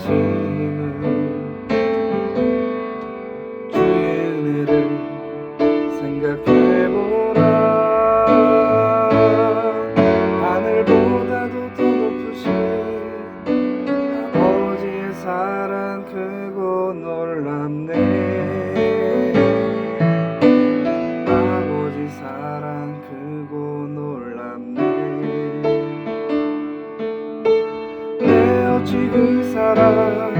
선하심을 주의 은혜를 생각해보라 놀랍네. 아버지 사랑 크고 놀랍네. 내 어찌 그 사랑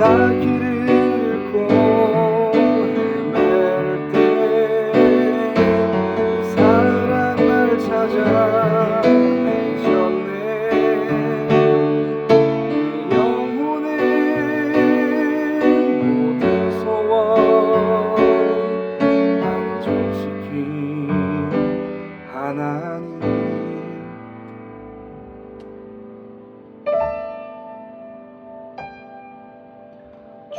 나 길을 잃고 헤맬 때그 사랑 날 찾아 내셨네. 내 영혼의 모든 소원 만족시킨 하나님